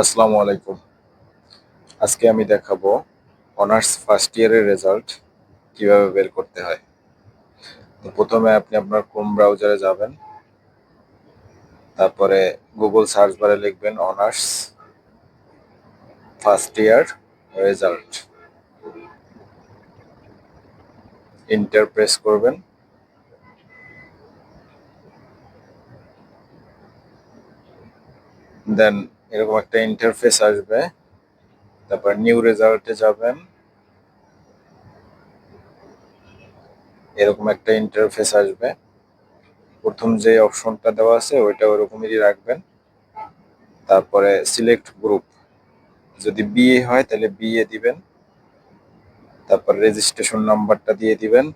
আসসালামু আলাইকুম। আজকে আমি দেখাবো অনার্স ফার্স্ট ইয়ারের রেজাল্ট কীভাবে বের করতে হয়। প্রথমে আপনি আপনার ক্রোম ব্রাউজারে যাবেন, তারপরে গুগল সার্চ বারে লিখবেন honours first year result. Enter press করবেন। দেন এরকম একটা ইন্টারফেস আসবে। তারপর নিউ রেজাল্টে যাবেন। এরকম একটা ইন্টারফেস আসবে। প্রথম যে অপশনটা দেওয়া আছে, ওইটা ওরকমই রাখবেন। তারপরে সিলেক্ট গ্রুপ যদি বিএ হয়, তাহলে বিএ দিবেন। তারপর রেজিস্ট্রেশন নাম্বারটা দিয়ে দিবেন।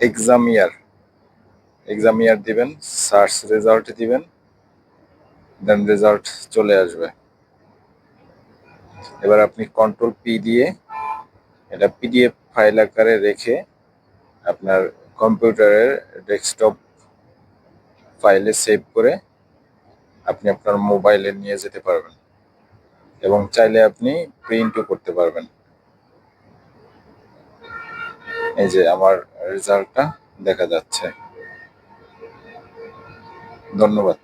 এক্সাম ইয়ার এক্সাম ইয়ার দিবেন সার্চ রেজাল্ট দিবেন দেন রেজাল্ট চলে আসবে। এবার আপনি কন্ট্রোল পি দিয়ে এটা পিডিএফ ফাইল আকারে রেখে আপনার কম্পিউটারের ডেস্কটপ ফাইলে সেভ করে আপনি আপনার মোবাইলে নিয়ে যেতে পারবেন এবং চাইলে আপনি প্রিন্টও করতে পারবেন। এই যে আমার রেজাল্টটা দেখা যাচ্ছে। ধন্যবাদ।